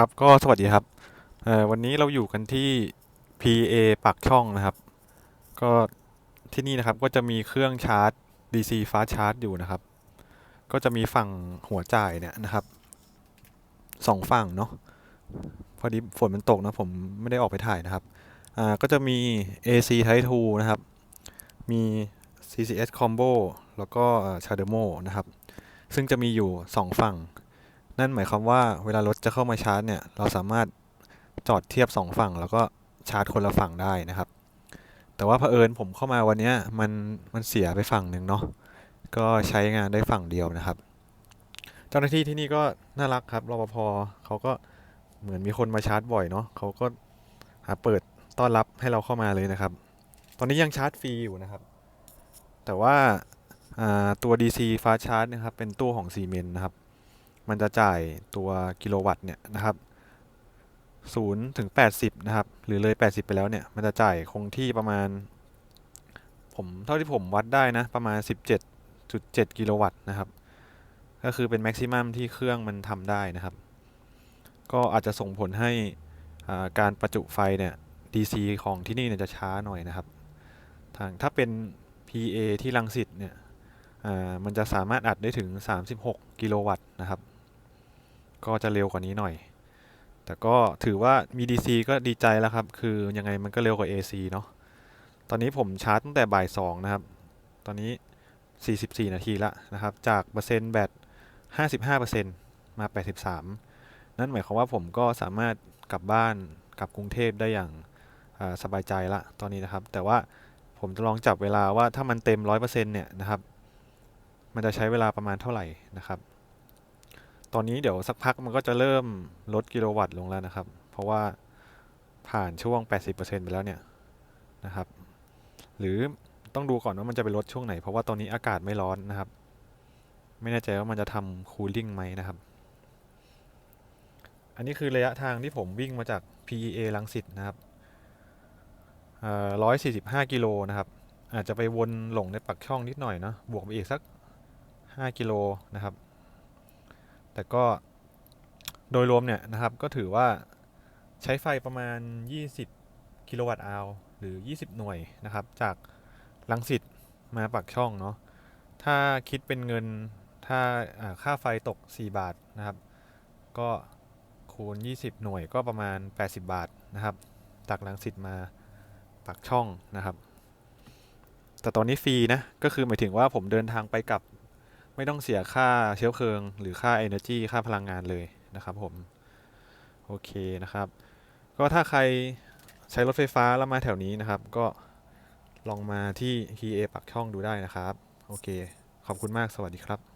ครับก็สวัสดีครับวันนี้เราอยู่กันที่ PA ปากช่องนะครับ ก็ที่นี่นะครับก็จะมีเครื่องชาร์จ DC fast charge อยู่นะครับ ก็จะมีฝั่งหัวจ่ายเนี่ยนะครับสองฝั่งเนาะพอดีฝนมันตกนะผมไม่ได้ออกไปถ่ายนะครับอ่าก็จะมี AC Type 2นะครับ มี CCS Combo แล้วก็ CHAdeMO นะครับ ซึ่งจะมีอยู่สองฝั่ง นั่นหมายความว่าเวลารถจะเข้ามาชาร์จเนี่ย เราสามารถจอดเทียบสองฝั่ง แล้วก็ชาร์จคนละฝั่งได้นะครับ แต่ว่าเผอิญผมเข้ามาวันนี้มันมันเสียไปฝั่งหนึ่งเนาะ ก็ใช้งานได้ฝั่งเดียวนะครับ เจ้าหน้าที่ที่นี่ก็น่ารักครับรปภเขาก็เหมือนมีคนมาชาร์จบ่อยเนาะเขาก็หาเปิดต้อนรับให้เราเข้ามาเลยนะครับ ตอนนี้ยังชาร์จฟรีอยู่นะครับ แต่ว่าาตัว DC Fast Charge นะครับ เป็นตู้ของซีเมนต์นะครับ มันจะจ่ายตัวกิโลวัตต์เนี่ยนะครับ0ถึง 80 นะครับ หรือเลย 80 ไปแล้วเนี่ย มันจะจ่ายคงที่ประมาณ ผมเท่าที่ผมวัดได้นะ ประมาณ 17.7 กิโลวัตต์นะครับ ก็คือเป็นแม็กซิมัมที่เครื่องมันทำได้นะครับ ก็อาจจะส่งผลให้การประจุไฟเนี่ย DC ของที่นี่เนี่ยจะช้าหน่อยนะครับ ทางถ้าเป็น PA ที่รังสิตเนี่ยมันจะสามารถอัดได้ถึง 36 กิโลวัตต์นะครับ ก็จะเร็วกว่านี้หน่อย แต่ก็ถือว่ามี DC ก็ดีใจแล้วครับ คือยังไงมันก็เร็วกว่า AC เนาะ ตอนนี้ผมชาร์จตั้งแต่บ่าย2นะครับ ตอนนี้ 44 นาทีละนะครับ จากเปอร์เซ็นต์แบต 55%มา 83 นั่นหมายความว่าผมก็สามารถกลับบ้านกลับกรุงเทพได้อย่างสบายใจละตอนนี้นะครับ แต่ว่าผมจะลองจับเวลาว่าถ้ามันเต็ม 100%เนี่ยนะครับ มันจะใช้เวลาประมาณเท่าไหร่นะครับ ตอนนี้เดี๋ยวสักพักมันก็จะเริ่มลดกิโลวัตต์ลงแล้วนะครับ เพราะว่าผ่านช่วง 80%ไปแล้วเนี่ยนะครับ หรือต้องดูก่อนว่ามันจะไปลดช่วงไหน เพราะว่าตอนนี้อากาศไม่ร้อนนะครับ ไม่แน่ใจว่ามันจะทำคูลิ่งไหมนะครับ อันนี้คือระยะทางที่ผมวิ่งมาจาก PEA ลังสิตนะครับร้อยสี่สิบห้ากิโลนะครับ อาจจะไปวนหลงในปักช่องนิดหน่อยเนาะบวกไปอีกสัก5กิโลนะครับ แต่ก็โดยรวมเนี่ยนะครับก็ถือว่าใช้ไฟประมาณ 20 กิโลวัตต์อาวหรือ 20 หน่วยนะครับ จากลังสิตมาปักช่องเนาะถ้าคิดเป็นเงินถ้าค่าไฟตก 4 บาทนะครับ ก็คูณ 20 หน่วยก็ประมาณ 80 บาทนะครับจากลังสิตมาปักช่องนะครับ แต่ตอนนี้ฟรีนะ ก็คือหมายถึงว่าผมเดินทางไปกลับ ไม่ต้องเสียค่าเชื้อเพลิง หรือค่า Energy ค่าพลังงานเลยนะครับผม โอเคนะครับ ก็ถ้าใครใช้รถไฟฟ้าแล้วมาแถวนี้นะครับ ก็ลองมาที่ KA ปักช่องดูได้นะครับ โอเค ขอบคุณมากสวัสดีครับ